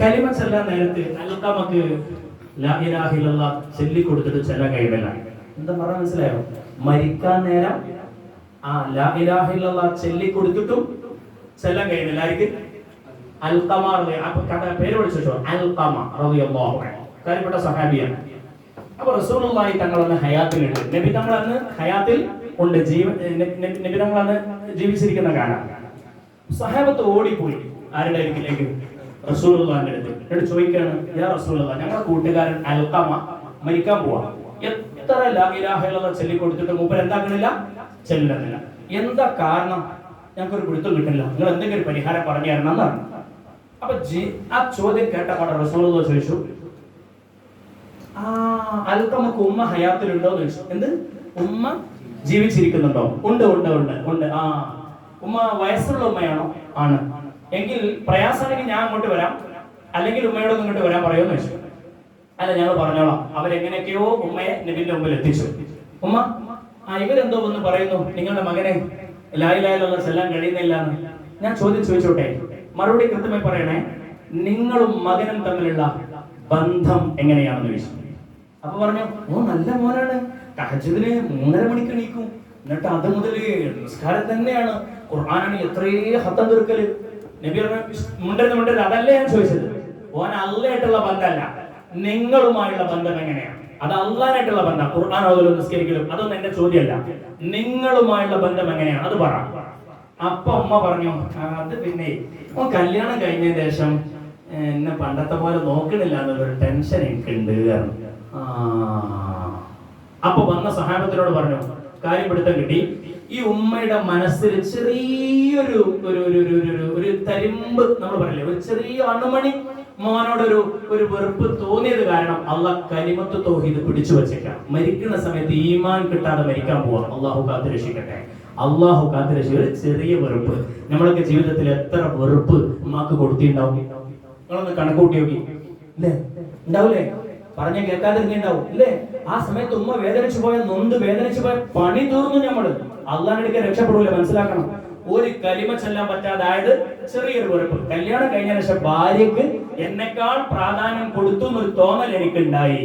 കലിമ ചെല്ലാൻ നേരത്ത് അൽക്കമക്ക് ചൊല്ലി കൊടുത്തിട്ട് ചില കഴിയില്ല എന്താ പറഞ്ഞ മനസ്സിലായോ? മരിക്കാൻ നേരം ആ ലാ ഇലാഹ ഇല്ലല്ലാഹ് ചൊല്ലി കൊടുത്തിട്ടും ചില കഥ പേര് റസൂലുള്ളാഹി നബി അന്ന് ഹയാത്തിൽ ഉണ്ട്. ജീവ അന്ന് ജീവിച്ചിരിക്കുന്ന കാലം. സഹാബത്ത് ഓടിപ്പോയി. ആരുടെ അടുക്കിലേക്ക്? റസൂലുള്ളാഹിന്റെ അടുത്ത്. എന്നിട്ട് ചോദിക്കാണ് യാ റസൂലുള്ള ഞങ്ങളുടെ കൂട്ടുകാരൻ അൽക്കമ മരിക്കാൻ പോവാ. എത്ര ലാ ഇലാഹ ഇല്ലല്ലാഹ് ചൊല്ലി കൊടുത്തിട്ട് മൂപ്പർ എന്താക്കണില്ല? ചെല്ലുന്നില്ല എന്താ കാരണം? ഞങ്ങൾക്കൊരു പിടുത്തം കിട്ടില്ല നിങ്ങൾ എന്തെങ്കിലും പരിഹാരം പറഞ്ഞു തരണം എന്നാണ്. അപ്പൊ ജി- ആ ചോദ്യം കേട്ടപ്പോൾ റസൂലുള്ള ചോദിച്ചു ആ അൽക്കമക്ക് ഉമ്മ ഹയാത്തിലുണ്ടോ? എന്ന് ചോദിച്ചു. എന്ത്? ഉമ്മ ജീവിച്ചിരിക്കുന്നുണ്ടോ? ഉണ്ട് ഉണ്ട് ഉണ്ട് ഉണ്ട്. ആ ഉമ്മ വയസ്സുള്ള ഉമ്മയാണോ? ആണ്. എങ്കിൽ പ്രയാസമാണെങ്കിൽ ഞാൻ അങ്ങോട്ട് വരാം. അല്ലെങ്കിൽ ഉമ്മയോട് ഇങ്ങോട്ട് വരാൻ പറയുമെന്ന് വെച്ചു. അല്ല ഞങ്ങൾ പറഞ്ഞോളാം. അവരെങ്ങനെയൊക്കെയോ ഉമ്മയെ നബിന്റെ മുമ്പിൽ എത്തിച്ചു. ഉമ്മ ആ ഇവരെന്തോ ഒന്ന് പറയുന്നു നിങ്ങളുടെ മകനെ ലായിലായുള്ള ചെല്ലാൻ കഴിയുന്നില്ല എന്ന് ഞാൻ ചോദ്യം ചോദിച്ചോട്ടെ? മറുപടി കൃത്യമായി പറയണേ നിങ്ങളും മകനും തമ്മിലുള്ള ബന്ധം എങ്ങനെയാണെന്ന് ചോദിച്ചു. അപ്പൊ പറഞ്ഞു ഓ നല്ല മോനാണ്. തഹജ്ജുദിന് മൂന്നര മണിക്ക് എണീക്കും. എന്നിട്ട് അത് മുതൽ നിസ്കാരം തന്നെയാണ്. ഖുർആനാണ് എത്രയേ ഹത്തം തീർക്കൽ. നബി മുണ്ടരുത് മുണ്ടരുത്. അതല്ലേ ഞാൻ ചോദിച്ചത്? ഓൻ അല്ലായിട്ടുള്ള ബന്ധമല്ല. നിങ്ങളുമായുള്ള ബന്ധം എങ്ങനെയാണ് അത് അള്ളാനായിട്ടുള്ള ബന്ധം. ഖുർആൻ ഓതലും നിസ്കരിക്കലും അതൊന്നും എന്റെ ചോദ്യമല്ല. നിങ്ങളുമായുള്ള ബന്ധം എങ്ങനെയാണ് അത് പറ. അപ്പൊ ഉമ്മ പറഞ്ഞു അത് പിന്നെ ഓ കല്യാണം കഴിഞ്ഞതിന് ശേഷം എന്നെ പണ്ടത്തെ പോലെ നോക്കണില്ല എന്നുള്ളൊരു ടെൻഷൻ എനിക്കുണ്ട്. ആ. അപ്പൊ വന്ന സഹായത്തിനോട് പറഞ്ഞു കാര്യം പിടുത്തം കിട്ടി. ഈ ഉമ്മയുടെ മനസ്സിൽ ചെറിയൊരു ഒരു ഒരു ഒരു ഒരു ഒരു- തരിമ്പ് നമ്മൾ പറയില്ലേ? ഒരു ചെറിയ അണുമണി മോനോടൊരു ഒരു വെറുപ്പ് തോന്നിയത് കാരണം അള്ളാഹ് കരിമത്ത് തോഹീദ് പിടിച്ചു വെച്ചേക്കാം. മരിക്കുന്ന സമയത്ത് ഈമാൻ കിട്ടാതെ മരിക്കാൻ പോവാം. അള്ളാഹു കാത്തു രക്ഷിക്കട്ടെ അള്ളാഹു കാത്തു രക്ഷിക്കുക ഒരു ചെറിയ വെറുപ്പ്. നമ്മളൊക്കെ ജീവിതത്തിൽ എത്ര വെറുപ്പ് ഉമ്മാക്ക് കൊടുത്തിണ്ടാവും നിങ്ങളൊന്ന് കണക്കൂട്ടി നോക്കി. ഉണ്ടാവൂലേ? പറഞ്ഞ കേൾക്കാതിരുന്നുണ്ടാവും അല്ലേ ആ സമയത്ത് ഉമ്മ വേദനിച്ചു പോയ നൊന്ത് വേദനിച്ചു പോയ പണി തീർന്നു നമ്മൾ അള്ളാഹിനെടുക്കാൻ രക്ഷപ്പെടൂല മനസ്സിലാക്കണം. ഒരു കലിമ ചെല്ലാൻ പറ്റാതായത് ചെറിയൊരു കുറപ്പ് കല്യാണം കഴിഞ്ഞ ശേഷം ഭാര്യക്ക് എന്നെക്കാൾ പ്രാധാന്യം കൊടുത്തു എന്നൊരു തോന്നൽ എനിക്കുണ്ടായി.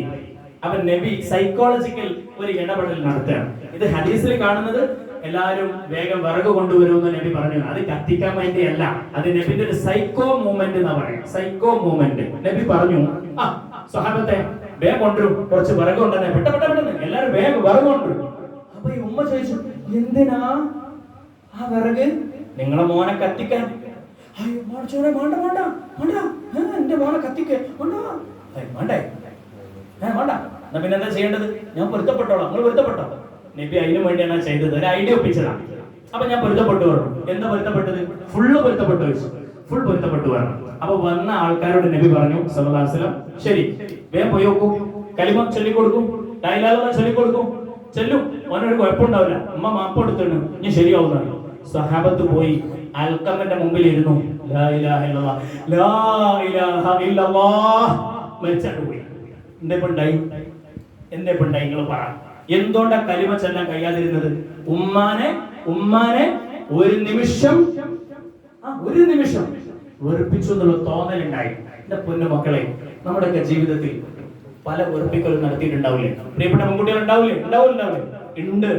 അവൻ നബി സൈക്കോളജിക്കൽ ഒരു ഇടപെടൽ നടത്തുകയാണ്. ഇത് ഹദീസിൽ കാണുന്നത് എല്ലാവരും വേഗം വിറക് കൊണ്ടുവരുമെന്ന് നബി പറഞ്ഞു. അത് കത്തിക്കാൻ വേണ്ടിയല്ല. അത് നബിന്റെ ഒരു സൈക്കോ മൂവ്മെന്റ് എന്നാ പറയുക. സൈക്കോ മൂവ്മെന്റ് നബി പറഞ്ഞു ആ സഹാബത്തെ വേഗം കൊണ്ടുവരും. കുറച്ച് വിറക് കൊണ്ടുവന്നെ. പെട്ട പെട്ട പെട്ടെന്ന്. എല്ലാവരും വേഗം വിറക് കൊണ്ടുവരും. അപ്പൊ ഈ ഉമ്മ ചോദിച്ചു എന്തിനാ ആ വിറക്? നിങ്ങളെ മോനെ കത്തിക്കാൻ. അയ്യോ എന്റെ മോനെ കത്തിക്ക്. വേണ്ട. ഏയ്, വേണ്ടേ? ഏ വേണ്ട. എന്നാ പിന്നെ എന്താ ചെയ്യേണ്ടത്? ഞാൻ പൊരുത്തപ്പെട്ടോളാം. നിങ്ങൾ പൊരുത്തപ്പെട്ടോ? നബി അതിനു വേണ്ടിയാണ് ചെയ്തത്. ഒരു ഐഡിയ ഒപ്പിച്ചതാണ്. അപ്പൊ ഞാൻ പൊരുത്തപ്പെട്ടു പറഞ്ഞു. എന്താ പൊരുത്തപ്പെട്ടത്? ഫുള്ള് പൊരുത്തപ്പെട്ടു വെച്ചു ഫുൾ പൊരുത്തപ്പെട്ടു വരണം. അപ്പൊ വന്ന ആൾക്കാരോട് നബി പറഞ്ഞു വസല്ലം ശരി വേഗം പോയി നോക്കൂ. കലിമ ചൊല്ലിക്കൊടുക്കും ഡയലോഗ ചൊല്ലിക്കൊടുക്കും. ചെല്ലും. ഓനൊരു കുഴപ്പമുണ്ടാവില്ല. അമ്മ മാപ്പ് എടുത്തിട്ട് ഇനി ശരിയാവുന്നതാണ് സഹാബത്ത് പോയി. അൽക്കമ്മന്റെ മുമ്പിൽ ഇരുന്നു. പോയി. എന്തേ ഉണ്ടായി എന്തേ ഉണ്ടായി നിങ്ങൾ പറ. എന്തുകൊണ്ടാ കലിമ ചെല്ലാൻ കഴിയാതിരുന്നത്? ഉമ്മാനെ ഉമ്മാനെ ഒരു നിമിഷം ഒരു നിമിഷം വെറുപ്പിച്ചു എന്നുള്ള തോന്നലുണ്ടായി. എന്റെ പൊന്നു മക്കളെ നമ്മുടെയൊക്കെ ജീവിതത്തിൽ പല വെറുപ്പിക്കലും നടത്തിയിട്ടുണ്ടാവില്ലേ? പ്രിയപ്പെട്ട പെൺകുട്ടികൾ ഉണ്ടാവില്ലേ? ഉണ്ടാവില്ലേ ഉണ്ട്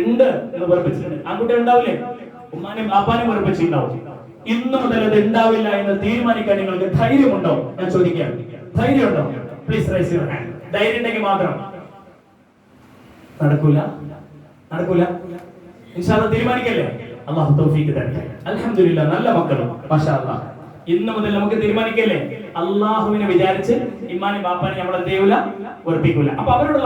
ഉണ്ട് എന്ന് വെറുപ്പിച്ചിട്ടുണ്ട് ആൺകുട്ടികൾ ഉണ്ടാവില്ലേ ഉമ്മാനും ബാപ്പാനും വെറുപ്പിച്ചിട്ടുണ്ടാവും ഇന്നു മുതൽ അത് ഉണ്ടാവില്ല എന്ന് തീരുമാനിക്കാൻ നിങ്ങൾക്ക് ധൈര്യമുണ്ടോ? ഞാൻ ചോദിക്കാം ധൈര്യമുണ്ടോ? പ്ലീസ് റൈസ് ധൈര്യം ഉണ്ടെങ്കിൽ മാത്രം. നടക്കൂല? നടക്കൂല? തീരുമാനിക്കല്ലേ? അള്ളാഹു തൗഫീഖ് തരട്ടെ. അൽഹംദുലില്ലാ നല്ല മക്കളും മാഷാ ഇന്ന് മുതൽ നമുക്ക് തീരുമാനിക്കല്ലേ? അള്ളാഹുവിനെ വിചാരിച്ച് ഇമ്മാനെ ബാപ്പാനെ നമ്മൾ എന്ത് ചെയ്യൂല? വെറുപ്പിക്കൂല അപ്പൊ അവരോട്